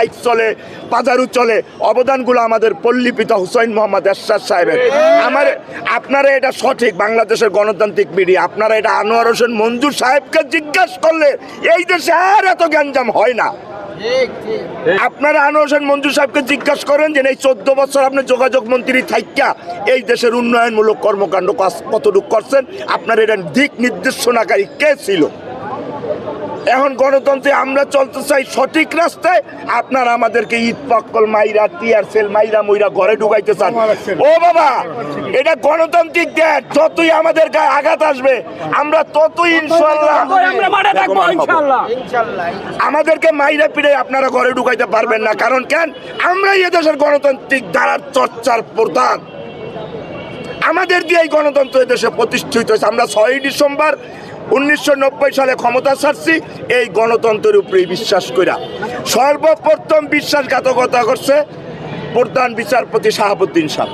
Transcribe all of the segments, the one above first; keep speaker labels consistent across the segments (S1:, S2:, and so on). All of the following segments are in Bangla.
S1: বাইক চলে পাজারু চলে। অবদানগুলো আমাদের পল্লী পিতা হুসাইন মোহাম্মদ এরশাদ সাহেবের। আমার, আপনারা এটা সঠিক, বাংলাদেশের গণতান্ত্রিক মিডিয়া। আপনারা এটা আনোয়ার হোসেন মঞ্জুর সাহেবকে জিজ্ঞাসা করলে এই দেশে আর এত গ্যাঞ্জাম হয় না। আপনারা আনোয়ার হোসেন মঞ্জুর সাহেবকে জিজ্ঞাসা করেন যে, এই চোদ্দ বছর আপনি যোগাযোগ মন্ত্রী থাইকা, এই দেশের উন্নয়নমূলক কর্মকাণ্ড কতটুকু করছেন? আপনার এটা দিক নির্দেশনাকারী কে ছিল? এখন গণতন্ত্রে আমরা চলতে চাই সঠিক রাস্তায়। আপনারা আমাদেরকে ঈদ পাক্কল মাইরা টিয়ার সেল মাইরা মইরা ঘরে ঢুকাইতে চান। ও বাবা এটা গণতান্ত্রিক দেশ যতই আমাদের গায়ে আঘাত আসবে আমরা ততই ইনশাল্লাহ আমাদেরকে মাইরা পিড়ে আপনারা ঘরে ঢুকাইতে পারবেন না। কারণ কেন? আমরাই এদেশের গণতান্ত্রিক ধারার চর্চার প্রধান। আমাদের দিয়ে এই গণতন্ত্র এদেশে প্রতিষ্ঠিত হয়েছে। আমরা ছয়ই ডিসেম্বর উনিশশো নব্বই সালে ক্ষমতা ছাড়ছি, এই গণতন্ত্রের উপরেই বিশ্বাস কইরা। সর্বপ্রথম বিশ্বাসঘাতকতা করছে প্রধান বিচারপতি শাহাবুদ্দিন সাহেব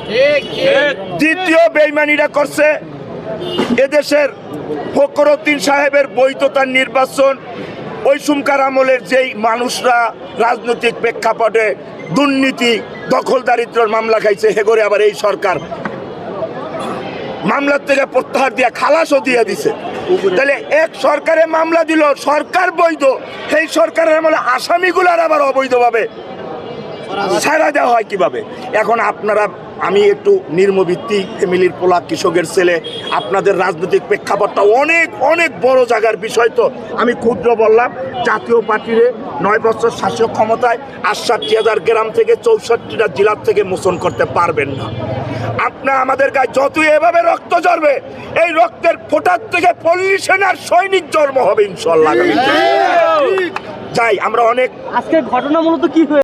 S1: দ্বিতীয় বেইমানিরা করছে এদেশের ফকরুদ্দিন সাহেবের বৈধতার নির্বাচন ওই সুমকার আমলের যেই মানুষরা রাজনৈতিক প্রেক্ষাপটে দুর্নীতি, দখল দারিদ্রের মামলা খাইছে হেগরে আবার এই সরকার। মামলার থেকে প্রত্যাহার দিয়া খালাসও দিয়ে দিছে। তাহলে এক সরকারে মামলা দিল, সরকার বৈধ, সেই সরকারের আমলে আসামিগুলার আবার অবৈধভাবে সারা দেওয়া হয় কীভাবে? এখন আপনারা আমি একটু নির্মভিত্তিক ফ্যামিলির পোলা কৃষকের ছেলে আপনাদের রাজনৈতিক প্রেক্ষাপটটা অনেক অনেক বড় জায়গার বিষয় তো আমি ক্ষুদ্র বললাম জাতীয় পার্টিরে নয় বছর শাসক ক্ষমতায় আটষট্টি হাজার গ্রাম থেকে চৌষট্টিটা জেলার থেকে মোচন করতে পারবেন না। আপনার আমাদের গায়ে যতই এভাবে রক্ত ঝরবে এই রক্তের ফোটার থেকে পল্লী সেনার সৈনিক জন্ম হবে ইনশাল্লাহ যাই আমরা অনেক
S2: আজকের ঘটনা মূলত কি হয়ে